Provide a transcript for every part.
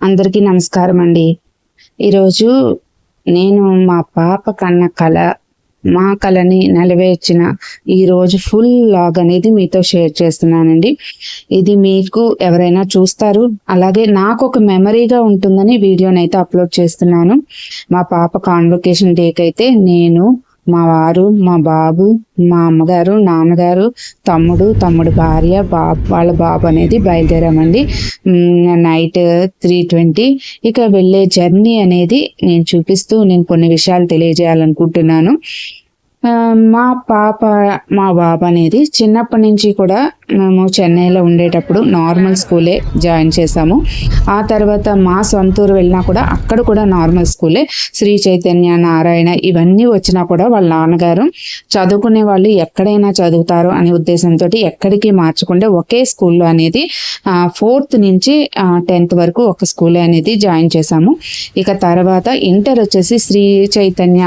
అందరికీ నమస్కారం అండి ఈరోజు నేను మా పాప కన్న కళ మా కళని నెలవేర్చిన ఈరోజు ఫుల్ లాగ్ అనేది మీతో షేర్ చేస్తున్నానండి. ఇది మీకు ఎవరైనా చూస్తారు అలాగే నాకు ఒక మెమరీగా ఉంటుందని వీడియోని అయితే అప్లోడ్ చేస్తున్నాను. మా పాప కాన్వకేషన్ డేకి అయితే నేను మా వారు మా బాబు మా అమ్మగారు నాన్నగారు తమ్ముడు తమ్ముడు భార్య బాబు వాళ్ళ బాబు అనేది బయలుదేరామండి. నైట్ త్రీ ట్వంటీ ఇక వెళ్ళే జర్నీ అనేది నేను చూపిస్తూ నేను కొన్ని విషయాలు తెలియజేయాలనుకుంటున్నాను. మా పాప మా బాబు అనేది చిన్నప్పటి నుంచి కూడా మేము చెన్నైలో ఉండేటప్పుడు నార్మల్ స్కూలే జాయిన్ చేసాము ఆ తర్వాత మా సొంతూరు వెళ్ళినా కూడా అక్కడ కూడా నార్మల్ స్కూలే శ్రీ చైతన్య నారాయణ ఇవన్నీ వచ్చినా కూడా వాళ్ళ నాన్నగారు చదువుకునే వాళ్ళు ఎక్కడైనా చదువుతారు అనే ఉద్దేశంతో ఎక్కడికి మార్చకుండా ఒకే స్కూల్లో అనేది ఫోర్త్ నుంచి టెన్త్ వరకు ఒక స్కూలే అనేది జాయిన్ చేసాము ఇక తర్వాత ఇంటర్ వచ్చేసి Sri Chaitanya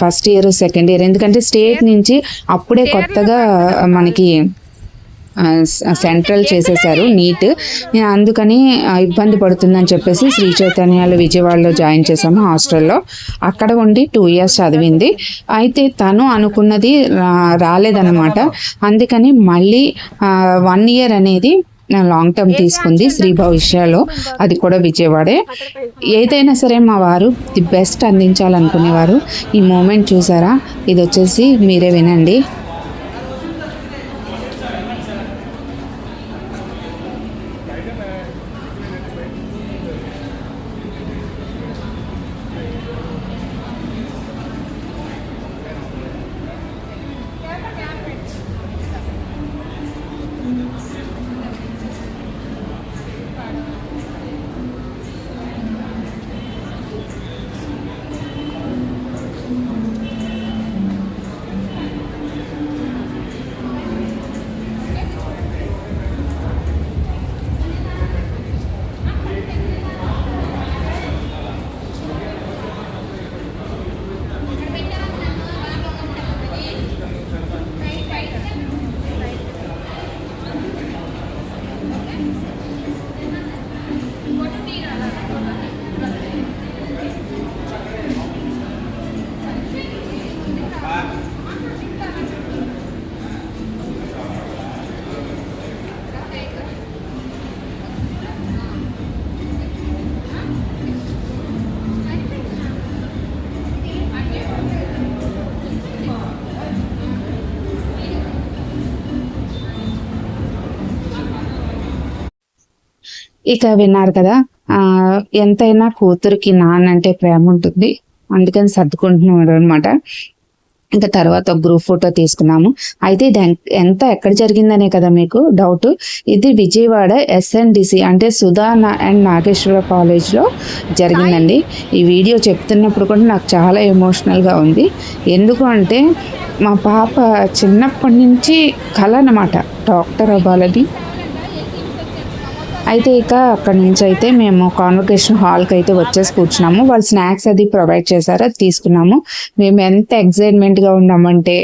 first year second year ఎందుకంటే స్టేట్ నుంచి అప్పుడే కొత్తగా మనకి సెంట్రల్ చేసేసారు నీట్ అందుకని ఇబ్బంది పడుతుందని చెప్పేసి శ్రీ చైతన్యాలు విజయవాడలో జాయిన్ చేశాము హాస్టల్లో. అక్కడ ఉండి టూ ఇయర్స్ చదివింది. అయితే తను అనుకున్నది రాలేదనమాట రాలేదన్నమాట. అందుకని మళ్ళీ వన్ ఇయర్ అనేది లాంగ్ టర్మ్ తీసుకుంది శ్రీ భవిష్యలో. అది కూడా విజయవాడే. ఏదైనా సరే మా వారు ది బెస్ట్ అందించాలనుకునేవారు. ఈ మూమెంట్ చూసారా? ఇది వచ్చేసి మీరే వినండి. ఇక విన్నారు కదా ఆ ఎంతైనా కూతురికి నాన్న అంటే ప్రేమ ఉంటుంది. అందుకని సర్దుకుంటున్నాడు అనమాట ఇంకా తర్వాత ఒక గ్రూప్ ఫోటో తీసుకున్నాము. అయితే ఇది ఎంత ఎక్కడ జరిగిందనే కదా మీకు డౌట్ ఇది విజయవాడ ఎస్ఎన్డిసి అంటే సుధా అండ్ నాగేశ్వర కాలేజ్లో జరిగిందండి. ఈ వీడియో చెప్తున్నప్పుడు కూడా నాకు చాలా ఎమోషనల్గా ఉంది. ఎందుకు అంటే మా పాప చిన్నప్పటి నుంచి కళ అన్నమాట. డాక్టర్ అవ్వాలని అయితే ఇక అక్కడ నుంచి అయితే మేము కాన్వకేషన్ హాల్కి అయితే వచ్చేసి కూర్చున్నాము. వాళ్ళు స్నాక్స్ అది ప్రొవైడ్ చేశారు అది తీసుకున్నాము. మేము ఎంత ఎక్సైట్మెంట్గా ఉన్నామంటే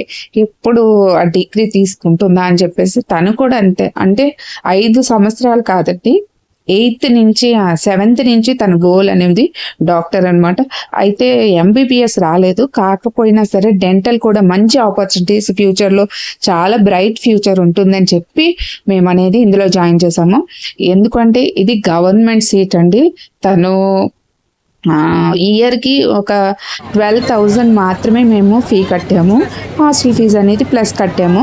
ఎప్పుడు ఆ డిగ్రీ తీసుకుంటుందా అని చెప్పేసి తను కూడా అంతే. అంటే ఐదు సంవత్సరాలు కాదండి ఎయిత్ నుంచి సెవెంత్ నుంచి తన గోల్ అనేది డాక్టర్ అనమాట అయితే ఎంబీబీఎస్ రాలేదు. కాకపోయినా సరే డెంటల్ కూడా మంచి ఆపర్చునిటీస్ ఫ్యూచర్లో చాలా బ్రైట్ ఫ్యూచర్ ఉంటుందని చెప్పి మేము అనేది ఇందులో జాయిన్ చేసాము. ఎందుకంటే ఇది గవర్నమెంట్ సీట్ అండి. తను ఇయర్కి ఒక ట్వెల్వ్ థౌజండ్ మాత్రమే మేము ఫీ కట్టాము. హాస్టల్ ఫీజు అనేది ప్లస్ కట్టాము.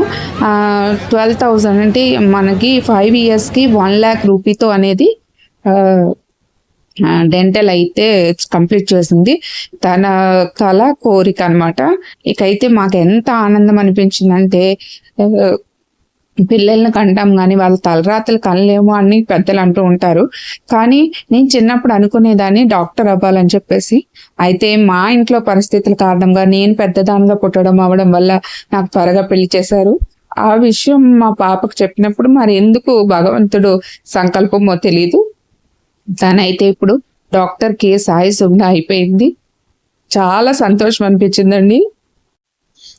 ట్వెల్వ్ థౌజండ్ అంటే మనకి ఫైవ్ ఇయర్స్కి వన్ ల్యాక్ రూపీతో అనేది డెంటల్ అయితే కంప్లీట్ చేసింది. తన కళ కోరిక అనమాట ఇకైతే మాకు ఎంత ఆనందం అనిపించిందంటే పిల్లల్ని కంటాం కానీ వాళ్ళ తలరాతలు కనలేమో అని పెద్దలు అంటూ ఉంటారు. కానీ నేను చిన్నప్పుడు అనుకునేదాన్ని డాక్టర్ అవ్వాలని చెప్పేసి. అయితే మా ఇంట్లో పరిస్థితుల కారణంగా నేను పెద్దదానిగా పుట్టడం అవ్వడం వల్ల నాకు త్వరగా పెళ్ళి చేశారు. ఆ విషయం మా పాపకు చెప్పినప్పుడు మరి ఎందుకు భగవంతుడు సంకల్పమో తెలీదు. తనైతే ఇప్పుడు డాక్టర్ కే సాయి సుగ్న అయిపోయింది. చాలా సంతోషం అనిపించిందండి.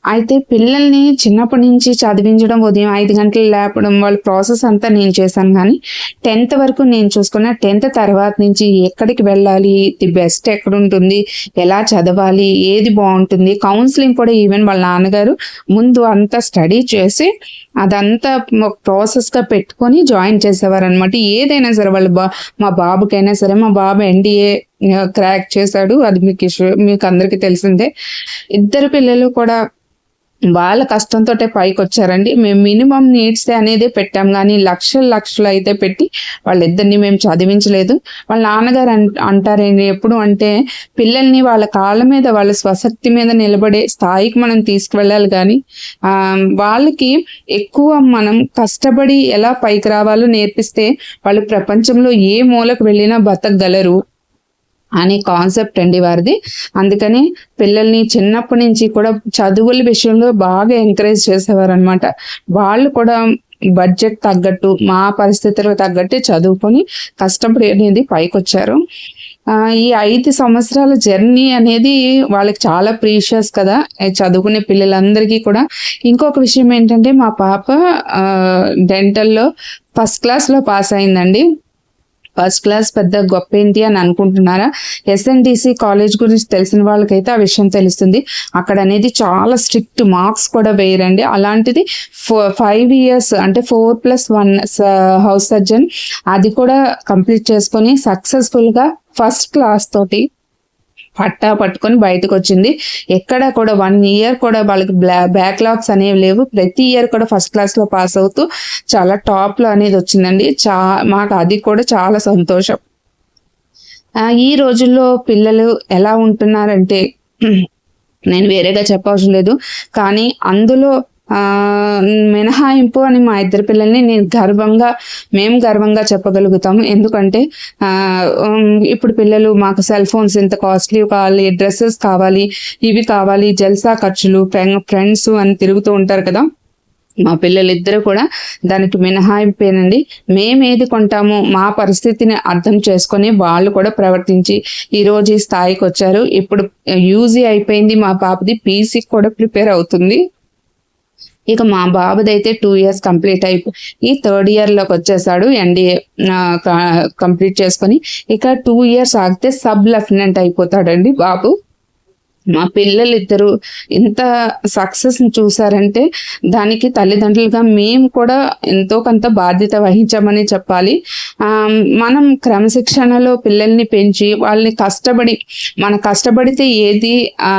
అయితే పిల్లల్ని చిన్నప్పటి నుంచి చదివించడం ఉదయం ఐదు గంటలు లేపడం వాళ్ళ ప్రాసెస్ అంతా నేను చేశాను. కానీ టెన్త్ వరకు నేను చూసుకున్న టెన్త్ తర్వాత నుంచి ఎక్కడికి వెళ్ళాలి ది బెస్ట్ ఎక్కడ ఉంటుంది ఎలా చదవాలి ఏది బాగుంటుంది కౌన్సిలింగ్ కూడా ఈవెన్ వాళ్ళ నాన్నగారు ముందు అంతా స్టడీ చేసి అదంతా ఒక పెట్టుకొని జాయిన్ చేసేవారు అనమాట ఏదైనా సరే వాళ్ళు బా మా బాబుకైనా సరే మా బాబు ఎన్డీఏ క్రాక్ చేశాడు. అది మీకు ఇష్యూ- మీకు అందరికీ తెలిసిందే. ఇద్దరు పిల్లలు కూడా వాళ్ళ కష్టంతో పైకి వచ్చారండి మేము మినిమం నీడ్స్ అనేది పెట్టాం. కానీ లక్షలు లక్షలు అయితే పెట్టి వాళ్ళిద్దరిని మేము చదివించలేదు. వాళ్ళ నాన్నగారు అంటారండి ఎప్పుడు అంటే పిల్లల్ని వాళ్ళ కాళ్ళ మీద వాళ్ళ స్వశక్తి మీద నిలబడే స్థాయికి మనం తీసుకువెళ్ళాలి కానీ వాళ్ళకి ఎక్కువ మనం కష్టపడి ఎలా పైకి రావాలో నేర్పిస్తే వాళ్ళు ప్రపంచంలో ఏ మూలకు వెళ్ళినా బతకగలరు. అనే కాన్సెప్ట్ అండి వారిది. అందుకని పిల్లల్ని చిన్నప్పటి నుంచి కూడా చదువుల విషయంలో బాగా ఎంకరేజ్ చేసేవారు అనమాట వాళ్ళు కూడా బడ్జెట్ తగ్గట్టు మా పరిస్థితులకు తగ్గట్టు చదువుకొని కష్టపడి అనేది పైకి వచ్చారు ఈ ఐదు సంవత్సరాల జర్నీ అనేది వాళ్ళకి చాలా ప్రీషియస్ కదా. చదువుకునే పిల్లలందరికీ కూడా. ఇంకొక విషయం ఏంటంటే మా పాప డెంటల్లో ఫస్ట్ క్లాస్లో పాస్ అయిందండి. ఫస్ట్ క్లాస్ పెద్ద గొప్ప ఏంటి అని అనుకుంటున్నారా? ఎస్ఎన్డిసి కాలేజ్ గురించి తెలిసిన వాళ్ళకైతే ఆ విషయం తెలుస్తుంది. అక్కడ అనేది చాలా స్ట్రిక్ట్ మార్క్స్ కూడా వేయరండి. అలాంటిది ఫైవ్ ఇయర్స్ అంటే four plus one house surgeon అది కూడా కంప్లీట్ చేసుకొని సక్సెస్ఫుల్గా ఫస్ట్ క్లాస్ తోటి పట్టా పట్టుకొని బయటకు వచ్చింది ఎక్కడ కూడా వన్ ఇయర్ కూడా వాళ్ళకి బ్యాక్లాగ్స్ అనేవి లేవు. ప్రతి ఇయర్ కూడా ఫస్ట్ క్లాస్లో పాస్ అవుతూ చాలా టాప్లో అనేది వచ్చిందండి. చా మాకు అది కూడా చాలా సంతోషం. ఈ రోజుల్లో పిల్లలు ఎలా ఉంటున్నారంటే నేను వేరేగా చెప్పవసరం లేదు. కానీ అందులో మినహాయింపు అని మా ఇద్దరు పిల్లల్ని నేను గర్వంగా మేము గర్వంగా చెప్పగలుగుతాము. ఎందుకంటే ఇప్పుడు పిల్లలు మాకు సెల్ ఫోన్స్ ఇంత కాస్ట్లీ కావాలి డ్రెస్సెస్ కావాలి ఇవి కావాలి జల్సా ఖర్చులు ఫ్రెండ్స్ అని తిరుగుతూ ఉంటారు కదా. మా పిల్లలిద్దరూ కూడా దానికి మినహాయింపేనండి. మేము ఏది కొంటామో మా పరిస్థితిని అర్థం చేసుకొని వాళ్ళు కూడా ప్రవర్తించి ఈరోజు ఈ స్థాయికి వచ్చారు. ఇప్పుడు యూజీ అయిపోయింది మా పాపది పీసీ కూడా ప్రిపేర్ అవుతుంది. ఇక మా బాబుదైతే టూ ఇయర్స్ కంప్లీట్ అయిపోయి ఈ థర్డ్ ఇయర్లోకి వచ్చేసాడు ఎన్డీఏ కంప్లీట్ చేసుకొని. ఇక టూ ఇయర్స్ ఆగితే సబ్ లెఫ్టినెంట్ అయిపోతాడండి బాబు. మా పిల్లలు ఇద్దరు ఇంత సక్సెస్ని చూసారంటే దానికి తల్లిదండ్రులుగా మేము కూడా ఎంతో కొంత బాధ్యత వహించామని చెప్పాలి. మనం క్రమశిక్షణలో పిల్లల్ని పెంచి వాళ్ళని కష్టపడి మన కష్టపడితే ఏది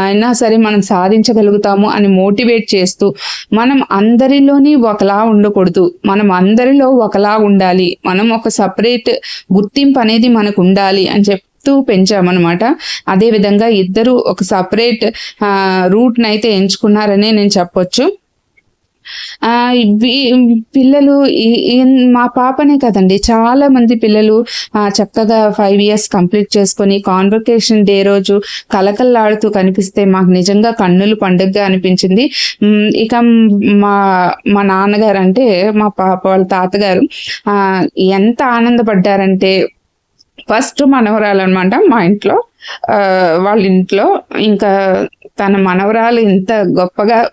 అయినా సరే మనం సాధించగలుగుతాము అని మోటివేట్ చేస్తూ మనం అందరిలోని ఒకలా ఉండకూడదు. మనం అందరిలో ఒకలా ఉండాలి. మనం ఒక సపరేట్ గుర్తింపు అనేది మనకు ఉండాలి అని చెప్తూ పెంచామన్నమాట. అదే విధంగా ఇద్దరు ఒక సపరేట్ రూట్ని అయితే ఎంచుకున్నారనే నేను చెప్పొచ్చు. ఇవి పిల్లలు మా పాపనే కదండి. చాలా మంది పిల్లలు చక్కగా ఫైవ్ ఇయర్స్ కంప్లీట్ చేసుకొని కాన్వకేషన్ డే రోజు కలకల్లాడుతూ కనిపిస్తే మాకు నిజంగా కన్నులు పండుగగా అనిపించింది. ఇక మా మా నాన్నగారు అంటే మా పాప వాళ్ళ తాతగారు ఎంత ఆనందపడ్డారంటే ఫస్ట్ మనవరాలు అనమాట మా ఇంట్లో. వాళ్ళ ఇంట్లో. ఇంకా తన మనవరాలు ఇంత గొప్పగా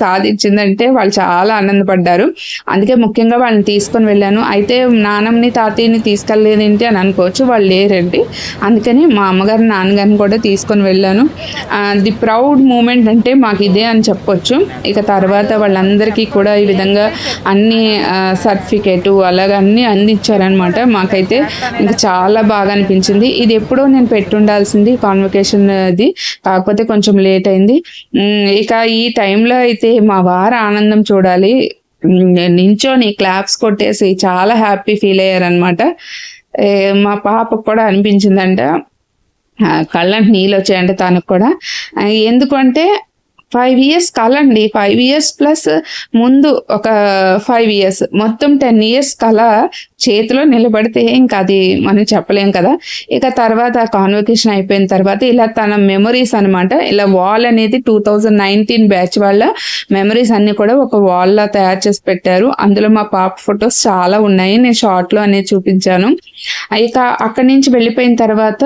సాధించిందంటే వాళ్ళు చాలా ఆనందపడ్డారు. అందుకే ముఖ్యంగా వాళ్ళని తీసుకొని వెళ్ళాను. అయితే నాన్నమ్మని తాతయ్యని తీసుకెళ్ళలేదేంటి అని అనుకోవచ్చు. వాళ్ళు లేరండి. అందుకని మా అమ్మగారు నాన్నగారిని కూడా తీసుకొని వెళ్ళాను. ది ప్రౌడ్ మూమెంట్ అంటే మాకు ఇదే అని చెప్పొచ్చు. ఇక తర్వాత వాళ్ళందరికీ కూడా ఈ విధంగా అన్ని సర్టిఫికేటు అలాగే అన్ని అందించారనమాట మాకైతే ఇంకా చాలా బాగా అనిపించింది. ఇది ఎప్పుడో నేను పెట్టుండాల్సింది కాన్వకేషన్ అది. కాకపోతే కొంచెం లేట్ అయింది. ఇక ఈ టైంలో అయితే మా వారు ఆనందం చూడాలి. నించోని క్లాప్స్ కొట్టేసి చాలా హ్యాపీ ఫీల్ అయ్యారనమాట మా పాపకు కూడా అనిపించిందంట. కళ్ళంటి నీళ్ళు వచ్చాయంటే తనకు కూడా. ఎందుకంటే ఫైవ్ ఇయర్స్ కలండి. ఫైవ్ ఇయర్స్ ప్లస్ ముందు ఒక ఫైవ్ ఇయర్స్ మొత్తం టెన్ ఇయర్స్ కళ చేతిలో నిలబడితే ఇంకా అది మనం చెప్పలేం కదా. ఇక తర్వాత కాన్వకేషన్ అయిపోయిన తర్వాత ఇలా తన మెమరీస్ అన్నమాట. ఇలా వాల్ అనేది టూ థౌజండ్ నైన్టీన్ బ్యాచ్ వాళ్ళ మెమరీస్ అన్ని కూడా ఒక వాల్లో తయారు చేసి పెట్టారు. అందులో మా పాప ఫొటోస్ చాలా ఉన్నాయి. నేను షార్ట్లో అనేది చూపించాను. ఇక అక్కడి నుంచి వెళ్ళిపోయిన తర్వాత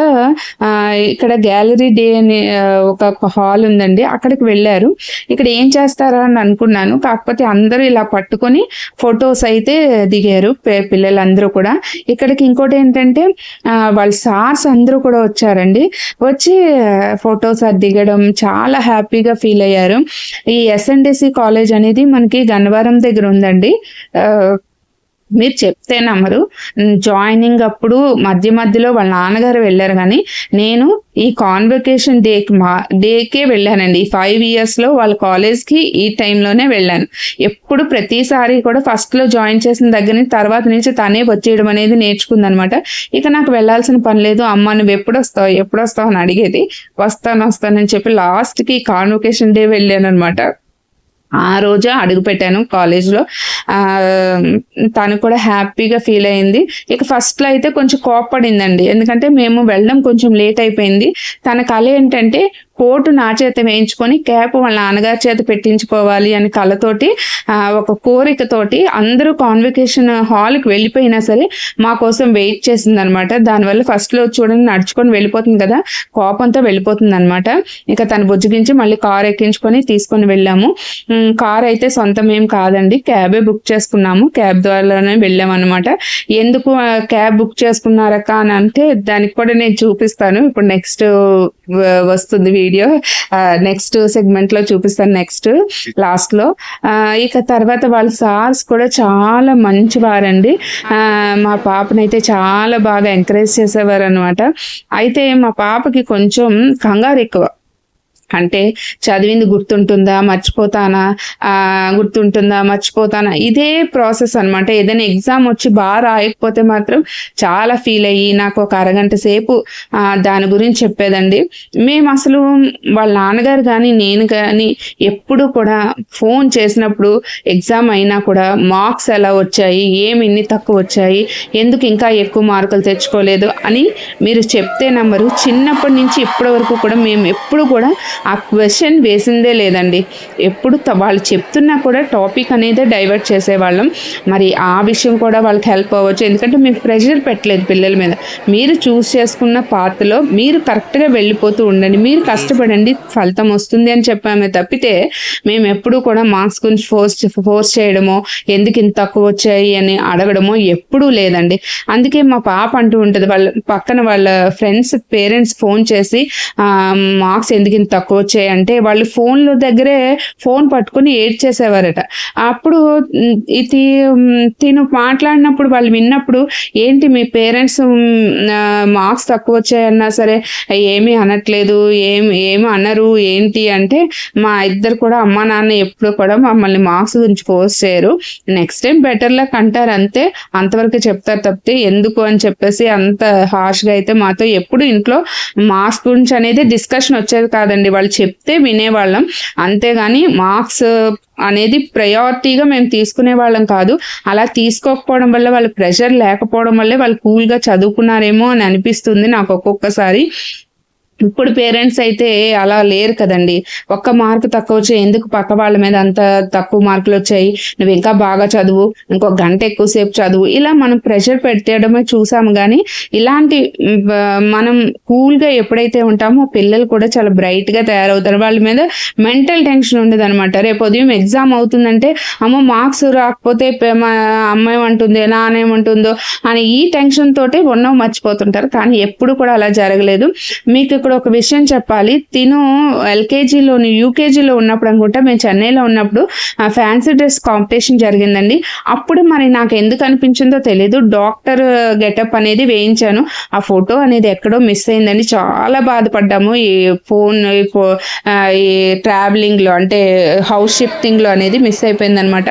ఇక్కడ గ్యాలరీ డే అనే ఒక హాల్ ఉందండి. అక్కడికి వెళ్ళారు. వెళ్ళారు. ఇక్కడ ఏం చేస్తారా అని అనుకున్నాను. కాకపోతే అందరూ ఇలా పట్టుకొని ఫొటోస్ అయితే దిగారు పిల్లలందరూ కూడా. ఇక్కడికి ఇంకోటి ఏంటంటే వాళ్ళ సార్స్ అందరూ కూడా వచ్చారండి. వచ్చి ఫొటోస్ అది దిగడం చాలా హ్యాపీగా ఫీల్ అయ్యారు. ఈ ఎస్ఎన్డిసి కాలేజ్ అనేది మనకి గన్నవరం దగ్గర ఉందండి. ఆ, మీరు చెప్తే నమ్మరు. జాయినింగ్ అప్పుడు మధ్య మధ్యలో వాళ్ళ నాన్నగారు వెళ్ళారు కానీ నేను ఈ కాన్వకేషన్ డే మా డేకే వెళ్ళానండి. ఈ ఫైవ్ ఇయర్స్లో వాళ్ళ కాలేజ్కి ఈ టైంలోనే వెళ్ళాను. ఎప్పుడు ప్రతిసారి కూడా ఫస్ట్లో జాయిన్ చేసిన దగ్గర నుంచి తర్వాత నుంచి తనే వచ్చేయడం అనేది నేర్చుకుందనమాట. ఇక నాకు వెళ్ళాల్సిన పని లేదు. అమ్మ నువ్వు ఎప్పుడు వస్తావు? ఎప్పుడు వస్తావు అని అడిగేది వస్తాను వస్తానని చెప్పి లాస్ట్కి కాన్వకేషన్ డే వెళ్ళాను అనమాట ఆ రోజే అడుగు పెట్టాను కాలేజ్లో తను కూడా హ్యాపీగా ఫీల్ అయింది. ఇక ఫస్ట్లో అయితే కొంచెం కోప్పడిందండి. ఎందుకంటే మేము వెళ్ళడం కొంచెం లేట్ అయిపోయింది. తన కళ ఏంటంటే కోటు నా చేత వేయించుకొని క్యాప్ వాళ్ళ నాన్నగారి చేత పెట్టించుకోవాలి అని కళ్ళతోటి ఒక కోరికతోటి అందరూ కాన్వికేషన్ హాల్కి వెళ్ళిపోయినా సరే మా కోసం వెయిట్ చేసింది అనమాట దానివల్ల ఫస్ట్లో చూడండి నడుచుకొని వెళ్ళిపోతుంది కదా కోపంతో వెళ్ళిపోతుంది అనమాట ఇక తను బుజ్జగించి మళ్ళీ కార్ ఎక్కించుకొని తీసుకొని వెళ్ళాము. కార్ అయితే సొంతం ఏం కాదండి క్యాబే బుక్ చేసుకున్నాము. క్యాబ్ ద్వారానే వెళ్ళాము అనమాట ఎందుకు క్యాబ్ బుక్ చేసుకున్నారక్క అని అంటే దానికి కూడా నేను చూపిస్తాను. ఇప్పుడు నెక్స్ట్ వస్తుంది వీడియో. నెక్స్ట్ సెగ్మెంట్లో చూపిస్తాను నెక్స్ట్ లాస్ట్లో ఇక తర్వాత వాళ్ళ సార్స్ కూడా చాలా మంచివారండి. ఆ, మా పాపనైతే చాలా బాగా ఎంకరేజ్ చేసేవారు అనమాట అయితే మా పాపకి కొంచెం కంగారు ఎక్కువ. అంటే చదివింది గుర్తుంటుందా మర్చిపోతానా ఆ, గుర్తుంటుందా మర్చిపోతానా? ఇదే ప్రాసెస్ అనమాట ఏదైనా ఎగ్జామ్ వచ్చి బాగా రాయకపోతే మాత్రం చాలా ఫీల్ అయ్యి నాకు ఒక అరగంట సేపు దాని గురించి చెప్పేదండి. మేము అసలు వాళ్ళ నాన్నగారు కానీ నేను కానీ ఎప్పుడు కూడా ఫోన్ చేసినప్పుడు ఎగ్జామ్ అయినా కూడా మార్క్స్ ఎలా వచ్చాయి ఏమి ఇన్ని తక్కువ వచ్చాయి ఎందుకు ఇంకా ఎక్కువ మార్కులు తెచ్చుకోలేదు అని మీరు చెప్తే నెంబరు చిన్నప్పటి నుంచి ఇప్పటి వరకు కూడా మేము ఎప్పుడు కూడా ఆ క్వశ్చన్ వేసిందే లేదండి. ఎప్పుడు వాళ్ళు చెప్తున్నా కూడా టాపిక్ అనేది డైవర్ట్ చేసేవాళ్ళం. మరి ఆ విషయం కూడా వాళ్ళకి హెల్ప్ అవ్వచ్చు. ఎందుకంటే మేము ప్రెషర్ పెట్టలేదు పిల్లల మీద. మీరు చూస్ చేసుకున్న పాత్రలో మీరు కరెక్ట్గా వెళ్ళిపోతూ ఉండండి. మీరు కష్టపడండి ఫలితం వస్తుంది అని చెప్పామే తప్పితే మేము ఎప్పుడూ కూడా మార్క్స్ గురించి ఫోర్స్ ఫోర్స్ చేయడమో ఎందుకు ఇంత తక్కువ వచ్చాయి అని అడగడమో ఎప్పుడూ లేదండి. అందుకే మా పాప అంటూ ఉంటుంది వాళ్ళ పక్కన వాళ్ళ ఫ్రెండ్స్ పేరెంట్స్ ఫోన్ చేసి మార్క్స్ ఎందుకు ఇంత తక్కువ వచ్చాయి అంటే వాళ్ళు ఫోన్ల దగ్గరే ఫోన్ పట్టుకుని ఏడ్ చేసేవారట అప్పుడు ఇది తిను మాట్లాడినప్పుడు వాళ్ళు విన్నప్పుడు ఏంటి మీ పేరెంట్స్ మార్క్స్ తక్కువ వచ్చాయన్నా సరే ఏమీ అనట్లేదు ఏం ఏమి అనరు ఏంటి అంటే మా ఇద్దరు కూడా అమ్మా నాన్న ఎప్పుడు కూడా మమ్మల్ని మార్క్స్ గురించి పోస్ట్ చేయరు. నెక్స్ట్ టైం బెటర్ లక్ అంటారు అంతే అంతవరకు చెప్తారు తప్పితే ఎందుకు అని చెప్పేసి అంత హార్ష్గా అయితే మాతో ఎప్పుడు ఇంట్లో మార్క్స్ గురించి అనేది డిస్కషన్ వచ్చేది కాదండి. వాళ్ళు చెప్తే వినేవాళ్ళం. అంతేగాని మార్క్స్ uh, అనేది ప్రయారిటీగా మేము తీసుకునే వాళ్ళం కాదు. అలా తీసుకోకపోవడం వల్ల వాళ్ళ ప్రెషర్ లేకపోవడం వల్లే వాళ్ళు కూల్గా చదువుకున్నారేమో అని అనిపిస్తుంది నాకు ఒక్కొక్కసారి. ఇప్పుడు పేరెంట్స్ అయితే అలా లేరు కదండి. ఒక్క మార్కు తక్కువ వచ్చాయి ఎందుకు పక్క వాళ్ళ మీద అంత తక్కువ మార్కులు వచ్చాయి? నువ్వు ఇంకా బాగా చదువు ఇంకో గంట ఎక్కువసేపు చదువు ఇలా మనం ప్రెషర్ పెట్టేయడమే చూసాము కానీ ఇలాంటి మనం కూల్గా ఎప్పుడైతే ఉంటామో పిల్లలు కూడా చాలా బ్రైట్గా తయారవుతారు. వాళ్ళ మీద మెంటల్ టెన్షన్ ఉండదు అనమాట రేపు ఉదయం ఎగ్జామ్ అవుతుందంటే అమ్మో మార్క్స్ రాకపోతే మా అమ్మ ఏమంటుంది నాన్న ఏమంటుందో అని ఈ టెన్షన్ తోటే ఉన్నవి మర్చిపోతుంటారు. కానీ ఎప్పుడు కూడా అలా జరగలేదు. మీకు ఇక్కడ ఒక విషయం చెప్పాలి. తిను ఎల్కేజీలోని యూకేజీలో ఉన్నప్పుడు అనుకుంటా మేము చెన్నైలో ఉన్నప్పుడు ఆ ఫ్యాన్సీ డ్రెస్ కాంపిటీషన్ జరిగిందండి. అప్పుడు మరి నాకు ఎందుకు అనిపించిందో తెలియదు డాక్టర్ గెటప్ అనేది వేయించాను. ఆ ఫోటో అనేది ఎక్కడో మిస్ అయిందండి. చాలా బాధపడ్డాము. ఈ ఫోన్ ఈ ఈ ట్రావెలింగ్లో అంటే హౌస్ షిఫ్టింగ్లో అనేది మిస్ అయిపోయింది అనమాట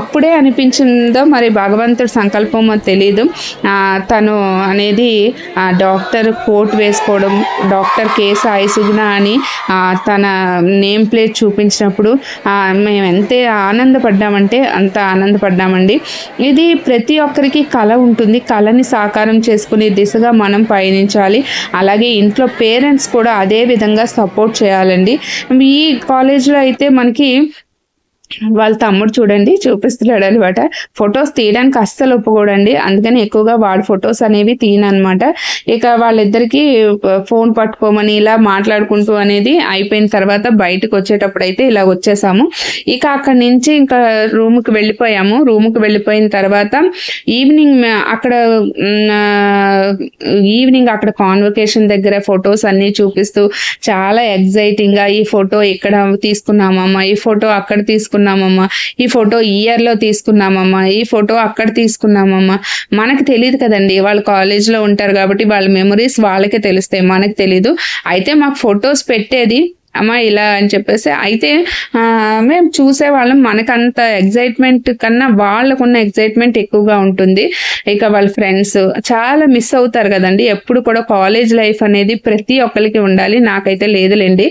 అప్పుడే అనిపించిందో మరి భగవంతుడి సంకల్పమో తెలియదు తను అనేది డాక్టర్ కోట్ వేసుకోవడం డాక్టర్ కే సాయి సుగుణ అని తన నేమ్ ప్లేట్ చూపించినప్పుడు మేము ఎంత ఆనందపడ్డామంటే అంత ఆనందపడ్డామండి. ఇది ప్రతి ఒక్కరికి కళ ఉంటుంది. కళని సాకారం చేసుకునే దిశగా మనం పయనించాలి. అలాగే ఇంట్లో పేరెంట్స్ కూడా అదే విధంగా సపోర్ట్ చేయాలండి. ఈ కాలేజ్లో అయితే మనకి వాళ్ళ తమ్ముడు చూడండి చూపిస్తున్నాడు అనమాట ఫొటోస్ తీయడానికి అస్సలు ఒప్పుకోడండి. అందుకని ఎక్కువగా వాడి ఫొటోస్ అనేవి తీయనమాట ఇక వాళ్ళిద్దరికి ఫోన్ పట్టుకోమని ఇలా మాట్లాడుకుంటూ అనేది అయిపోయిన తర్వాత బయటకు వచ్చేటప్పుడు అయితే ఇలా వచ్చేసాము. ఇక అక్కడి నుంచి ఇంకా రూమ్కి వెళ్ళిపోయాము. రూమ్కి వెళ్ళిపోయిన తర్వాత ఈవినింగ్ అక్కడ ఈవినింగ్ అక్కడ కాన్వకేషన్ దగ్గర ఫొటోస్ అన్నీ చూపిస్తూ చాలా ఎగ్జైటింగ్గా ఈ ఫోటో ఇక్కడ తీసుకున్నామమ్మా ఈ ఫోటో అక్కడ తీసుకున్నామమ్మా. ఈ ఫోటో ఇయర్లో తీసుకున్నామమ్మా. ఈ ఫోటో అక్కడ తీసుకున్నామమ్మా. మనకు తెలియదు కదండి. వాళ్ళు కాలేజ్లో ఉంటారు కాబట్టి వాళ్ళ మెమరీస్ వాళ్ళకే తెలుస్తాయి. మనకు తెలీదు. అయితే మాకు ఫొటోస్ పెట్టేది అమ్మా ఇలా అని చెప్పేసి. అయితే మేము చూసేవాళ్ళం. మనకంత ఎగ్జైట్మెంట్ కన్నా వాళ్ళకున్న ఎగ్జైట్మెంట్ ఎక్కువగా ఉంటుంది. ఇక వాళ్ళ ఫ్రెండ్స్ చాలా మిస్ అవుతారు కదండి. ఎప్పుడు కూడా కాలేజ్ లైఫ్ అనేది ప్రతి ఒక్కరికి ఉండాలి. నాకైతే లేదులేండి.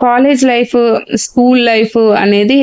కాలేజ్ లైఫ్ స్కూల్ లైఫ్ అనేది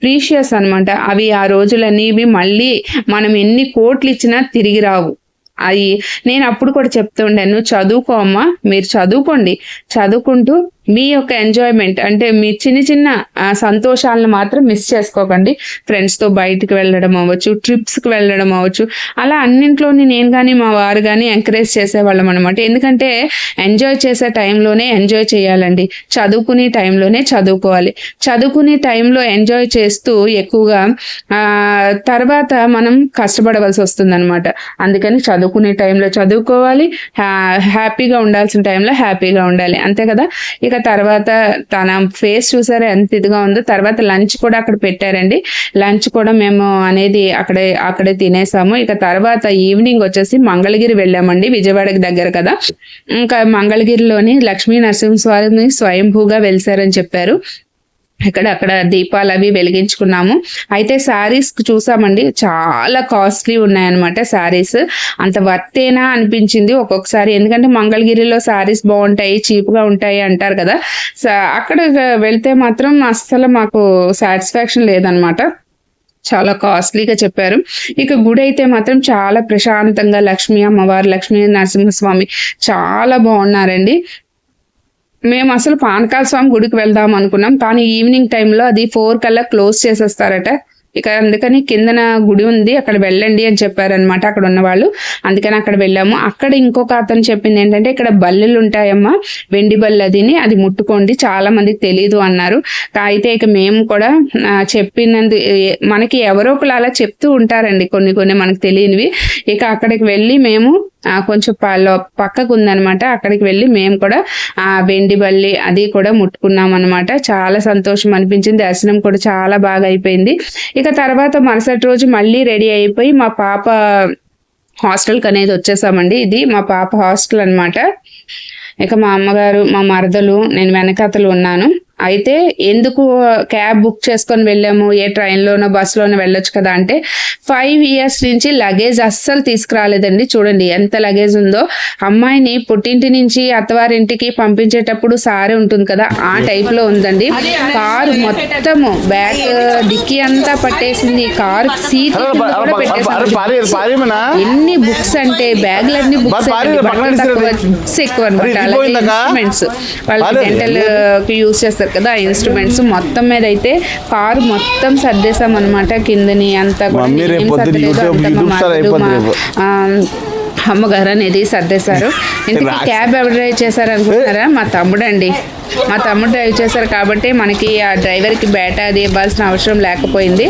ప్రీషియస్ అనమాట అవి ఆ రోజులనేవి మళ్ళీ మనం ఎన్ని కోట్లు ఇచ్చినా తిరిగి రావు. అవి నేను అప్పుడు కూడా చెప్తూ నువ్వు చదువుకో అమ్మా మీరు చదువుకోండి. చదువుకుంటూ మీ యొక్క ఎంజాయ్మెంట్ అంటే మీ చిన్న చిన్న సంతోషాలను మాత్రం మిస్ చేసుకోకండి. ఫ్రెండ్స్తో బయటికి వెళ్ళడం అవ్వచ్చు ట్రిప్స్కి వెళ్ళడం అవ్వచ్చు. అలా అన్నింట్లోని నేను కానీ మా వారు కానీ ఎంకరేజ్ చేసేవాళ్ళం అనమాట ఎందుకంటే ఎంజాయ్ చేసే టైంలోనే ఎంజాయ్ చేయాలండి. చదువుకునే టైంలోనే చదువుకోవాలి. చదువుకునే టైంలో ఎంజాయ్ చేస్తూ ఎక్కువగా తర్వాత మనం కష్టపడవలసి వస్తుంది అనమాట అందుకని చదువుకునే టైంలో చదువుకోవాలి. హ్యా- హ్యాపీగా ఉండాల్సిన టైంలో హ్యాపీగా ఉండాలి. అంతే కదా? ఇక తర్వాత తన ఫేస్ చూసారా? ఎంత ఇదిగా ఉందో. తర్వాత లంచ్ కూడా అక్కడ పెట్టారండి. లంచ్ కూడా మేము అనేది అక్కడే అక్కడే తినేసాము. ఇక తర్వాత ఈవినింగ్ వచ్చేసి మంగళగిరి వెళ్ళామండి విజయవాడకి దగ్గర కదా. ఇంకా మంగళగిరిలోని లక్ష్మీ నరసింహస్వామి స్వయంభూగా వెలిసారని చెప్పారు. ఇక్కడ అక్కడ దీపాలు అవి వెలిగించుకున్నాము. అయితే శారీస్ చూసామండి చాలా కాస్ట్లీ ఉన్నాయన్నమాట శారీస్. అంత వర్తేనా అనిపించింది ఒక్కొక్కసారి. ఎందుకంటే మంగళగిరిలో శారీస్ బాగుంటాయి చీప్గా ఉంటాయి అంటారు కదా. అక్కడ వెళ్తే మాత్రం అస్సలు మాకు సాటిస్ఫాక్షన్ లేదనమాట చాలా కాస్ట్లీగా చెప్పారు. ఇక గుడి అయితే మాత్రం చాలా ప్రశాంతంగా లక్ష్మీ అమ్మవారు లక్ష్మీ నరసింహస్వామి చాలా బాగున్నారండి. మేము అసలు పానకాల స్వామి గుడికి వెళ్దాం అనుకున్నాం కానీ ఈవినింగ్ టైంలో అది ఫోర్ కల్లా క్లోజ్ చేసేస్తారట. ఇక అందుకని కిందన గుడి ఉంది అక్కడ వెళ్ళండి అని చెప్పారనమాట అక్కడ ఉన్న వాళ్ళు. అందుకని అక్కడ వెళ్ళాము. అక్కడ ఇంకొక అతను చెప్పింది ఏంటంటే ఇక్కడ బల్లెలు ఉంటాయమ్మా వెండి బల్లి అదిని అది ముట్టుకోండి చాలా మందికి తెలియదు అన్నారు. అయితే ఇక మేము కూడా చెప్పినందు మనకి ఎవరో ఒకరు అలా చెప్తూ ఉంటారండి కొన్ని కొన్ని మనకు తెలియనివి. ఇక అక్కడికి వెళ్ళి మేము కొంచెం పక్కకు ఉందనమాట అక్కడికి వెళ్ళి మేము కూడా ఆ వెండి బల్లి అది కూడా ముట్టుకున్నాం అనమాట చాలా సంతోషం అనిపించింది. దర్శనం కూడా చాలా బాగా అయిపోయింది. ఇక తర్వాత మరుసటి రోజు మళ్ళీ రెడీ అయిపోయి మా పాప హాస్టల్కి అనేది వచ్చేసామండి. ఇది మా పాప హాస్టల్ అనమాట ఇక మా అమ్మగారు మా మరదలు నేను వెనకతలు ఉన్నాను. అయితే ఎందుకు క్యాబ్ బుక్ చేసుకొని వెళ్ళాము? ఏ ట్రైన్లోనో బస్సులోనో వెళ్ళొచ్చు కదా అంటే ఫైవ్ ఇయర్స్ నుంచి లగేజ్ అస్సలు తీసుకురాలేదండి. చూడండి ఎంత లగేజ్ ఉందో. అమ్మాయిని పుట్టింటి నుంచి అత్తవారింటికి పంపించేటప్పుడు సారీ ఉంటుంది కదా ఆ టైప్లో ఉందండి. కారు మొత్తము బ్యాక్ డిక్కీ అంతా పట్టేసింది. కారు సీట్ కూడా పెట్టేసింది ఎన్ని బుక్స్ అంటే బ్యాగులన్నీ బుక్స్. బుక్స్ ఎక్కువ అనమాట అలాగే వాళ్ళకి. డెంటల్కి యూస్ చేస్తారు. కదా ఆ ఇన్స్ట్రుమెంట్స్ మొత్తం మీద అయితే కారు మొత్తం సర్దేశాం అనమాట కిందని అంతా కూడా. అమ్మగారు అనేది సర్దేశారు. ఇంతకీ క్యాబ్ ఎవరు డ్రైవ్ చేశారు అనుకుంటున్నారా మా తమ్ముడు అండి మా తమ్ముడు డ్రైవ్ చేశారు కాబట్టి మనకి ఆ డ్రైవర్కి బేట అది ఇవ్వాల్సిన అవసరం లేకపోయింది.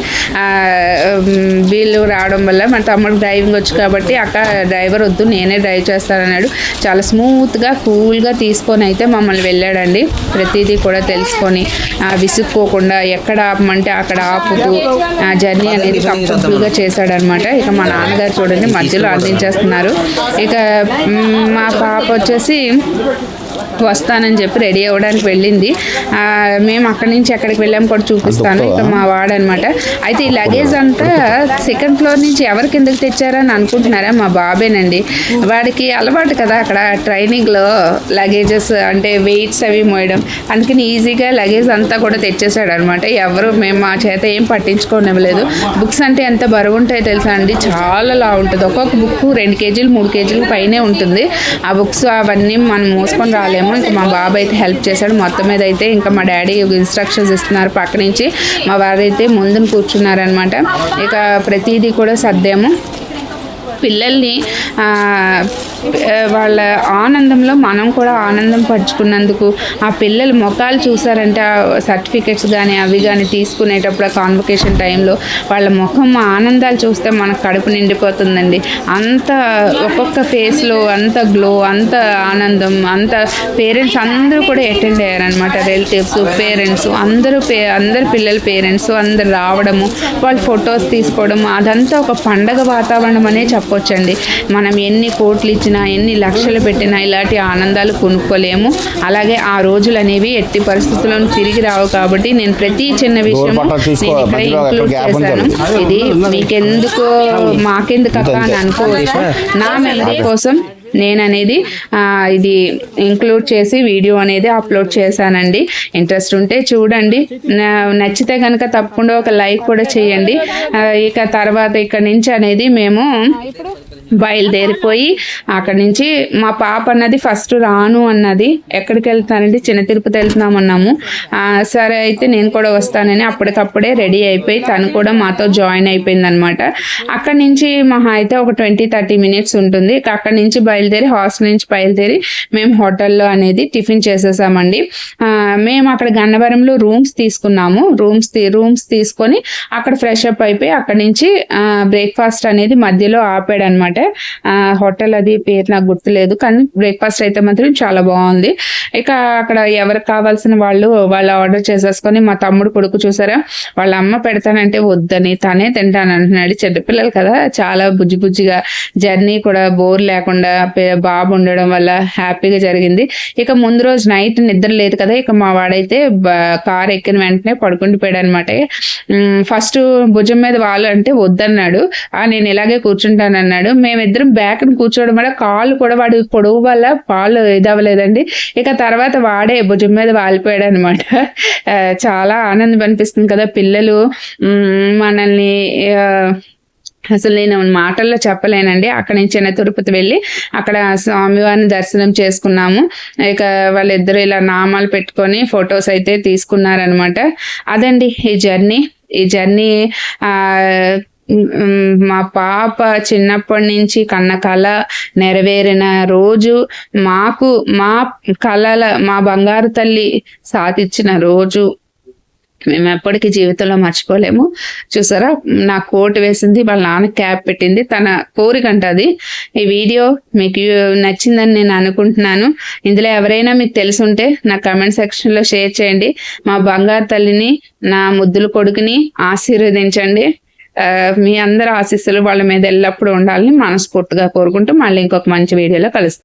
వీళ్ళు రావడం వల్ల మన తమ్ముడు డ్రైవింగ్ వచ్చు కాబట్టి అక్క డ్రైవర్ వద్దు నేనే డ్రైవ్ చేస్తానన్నాడు. చాలా స్మూత్గా కూల్గా తీసుకొని అయితే మమ్మల్ని వెళ్ళాడండి. ప్రతిదీ కూడా తెలుసుకొని విసుక్కోకుండా ఎక్కడ ఆపమంటే అక్కడ ఆపుతూ ఆ జర్నీ అనేది కంఫర్టబుల్గా చేశాడనమాట. ఇక మా నాన్నగారు చూడండి మధ్యలో అందించేస్తున్నారు. ఇక మా పాప వచ్చేసి వస్తానని చెప్పి రెడీ అవ్వడానికి వెళ్ళింది. మేము అక్కడి నుంచి ఎక్కడికి వెళ్ళాం కూడా చూపిస్తాను. ఇక మా వాడనమాట. అయితే ఈ లగేజ్ అంతా సెకండ్ ఫ్లోర్ నుంచి ఎవరి కిందకి తెచ్చారని అనుకుంటున్నారా? మా బాబేనండి. వాడికి అలవాటు కదా అక్కడ ట్రైనింగ్లో లగేజెస్ అంటే వెయిట్స్ అవి మోయడం. అందుకని ఈజీగా లగేజ్ అంతా కూడా తెచ్చేసాడు అనమాట ఎవరు మేము మా చేత ఏం పట్టించుకోనివ్వలేదు. బుక్స్ అంటే ఎంత బరువు ఉంటాయో తెలుసా అండి? చాలా లా ఉంటుంది. ఒక్కొక్క బుక్ రెండు కేజీలు మూడు కేజీలు పైనే ఉంటుంది. ఆ బుక్స్ అవన్నీ మనం మోసుకొని రాలేము. చేసాము ఇంకా మా బాబు అయితే హెల్ప్ చేశాడు. మొత్తం మీద అయితే ఇంకా మా డాడీ ఇన్స్ట్రక్షన్స్ ఇస్తున్నారు పక్క నుంచి మా వారు అయితే ముందున కూర్చున్నారనమాట ఇక ప్రతిదీ కూడా సర్దాము. పిల్లల్ని వాళ్ళ ఆనందంలో మనం కూడా ఆనందం పరుచుకున్నందుకు ఆ పిల్లల ముఖాలు చూసారంటే సర్టిఫికెట్స్ కానీ అవి కానీ తీసుకునేటప్పుడు కాన్వకేషన్ టైంలో వాళ్ళ ముఖం ఆనందాలు చూస్తే మనకు కడుపు నిండిపోతుందండి. అంత ఒక్కొక్క ఫేస్లో అంత గ్లో అంత ఆనందం అంత పేరెంట్స్ అందరూ కూడా అటెండ్ అయ్యారనమాట రిలేటివ్స్ పేరెంట్స్ అందరూ పే అందరు పిల్లల పేరెంట్స్ అందరు రావడము వాళ్ళు ఫొటోస్ తీసుకోవడం అదంతా ఒక పండగ వాతావరణం అనే చెప్పొచ్చండి. మనం ఎన్ని కోట్లు ఇచ్చినా ఎన్ని లక్షలు పెట్టినా ఇలాంటి ఆనందాలు కొనుక్కోలేము. అలాగే ఆ రోజులు అనేవి ఎట్టి పరిస్థితుల్లోనూ తిరిగి రావు కాబట్టి నేను ప్రతి చిన్న విషయం నేను ఇక్కడ ఇంక్లూడ్ చేశాను. ఇది మీకెందుకు మాకెందుకు అక్క అని అనుకోవచ్చు నా మెమరీ కోసం నేను అనేది ఆ, ఇది ఇంక్లూడ్ చేసి వీడియో అనేది అప్లోడ్ చేశానండి. ఇంట్రెస్ట్ ఉంటే చూడండి. నా- నచ్చితే కనుక తప్పకుండా ఒక లైక్ కూడా చేయండి. ఇక తర్వాత ఇక్కడ నుంచి అనేది మేము బయలుదేరిపోయి అక్కడి నుంచి మా పాప అన్నది ఫస్ట్ రాను అన్నది. ఎక్కడికి వెళ్తానండి చిన్న తిరుపతి వెళ్తున్నామన్నాము సరే అయితే నేను కూడా వస్తానని అప్పటికప్పుడే రెడీ అయిపోయి తను కూడా మాతో జాయిన్ అయిపోయింది అనమాట అక్కడి నుంచి మహా అయితే ఒక ట్వంటీ థర్టీ మినిట్స్ ఉంటుంది. అక్కడి నుంచి బయలుదేరి హాస్టల్ నుంచి బయలుదేరి మేము హోటల్లో అనేది టిఫిన్ చేసేసామండి. మేము అక్కడ గన్నవరంలో రూమ్స్ తీసుకున్నాము. రూమ్స్ రూమ్స్ తీసుకొని అక్కడ ఫ్రెష్ అప్ అయిపోయి అక్కడి నుంచి బ్రేక్ఫాస్ట్ అనేది మధ్యలో ఆపాడు అనమాట హోటల్ అది పేరు నాకు గుర్తులేదు కానీ బ్రేక్ఫాస్ట్ అయితే మాత్రం చాలా బాగుంది. ఇక అక్కడ ఎవరికి కావాల్సిన వాళ్ళు వాళ్ళు ఆర్డర్ చేసేసుకొని మా తమ్ముడు కొడుకు చూసారా? వాళ్ళ అమ్మ పెడతానంటే వద్దని తనే తింటాను అంటున్నాడు. చిన్నపిల్లలు కదా చాలా బుజ్జి బుజ్జిగా జర్నీ కూడా బోర్ లేకుండా బాబు ఉండడం వల్ల హ్యాపీగా జరిగింది. ఇక ముందు రోజు నైట్ నిద్ర లేదు కదా ఇక మా వాడైతే కార్ ఎక్కిన వెంటనే పడుకుండిపోయాడు అనమాట ఫస్ట్ భుజం మీద వాళ్ళు అంటే వద్దన్నాడు. ఆ నేను ఇలాగే కూర్చుంటాను అన్నాడు మేమిద్దరం బ్యాక్ కూర్చోవడం వల్ల కాళ్ళు కూడా వాడి పొడవు వల్ల పాలు ఇదవ్వలేదండి ఇక తర్వాత వాడే భుజం మీద వాలిపోయాడు అనమాట చాలా ఆనందం అనిపిస్తుంది కదా పిల్లలు. మనల్ని అసలు నేను మాటల్లో చెప్పలేనండి. అక్కడ నుంచి చిన్న తిరుపతి వెళ్ళి అక్కడ స్వామివారిని దర్శనం చేసుకున్నాము. ఇక వాళ్ళిద్దరూ ఇలా నామాలు పెట్టుకొని ఫొటోస్ అయితే తీసుకున్నారనమాట అదండి ఈ జర్నీ. ఈ జర్నీ మా పాప చిన్నప్పటి నుంచి కన్న కళ నెరవేరిన రోజు మాకు మా కళల మా బంగారు తల్లి సాధించిన రోజు. మేము ఎప్పటికీ జీవితంలో మర్చిపోలేము. చూసారా? నా కోట్ వేసింది వాళ్ళ నాన్న క్యాప్ పెట్టింది. తన కోరికంట అది. ఈ వీడియో మీకు నచ్చిందని నేను అనుకుంటున్నాను. ఇందులో ఎవరైనా మీకు తెలుసుంటే నా కమెంట్ సెక్షన్లో షేర్ చేయండి. మా బంగారు తల్లిని నా ముద్దుల కొడుకుని ఆశీర్వదించండి. Uh, మీ అందరి ఆశీస్సులు వాళ్ళ మీద ఎల్లప్పుడూ ఉండాలని మనస్ఫూర్తిగా కోరుకుంటూ మళ్ళీ ఇంకొక మంచి వీడియోలో కలుస్తాం.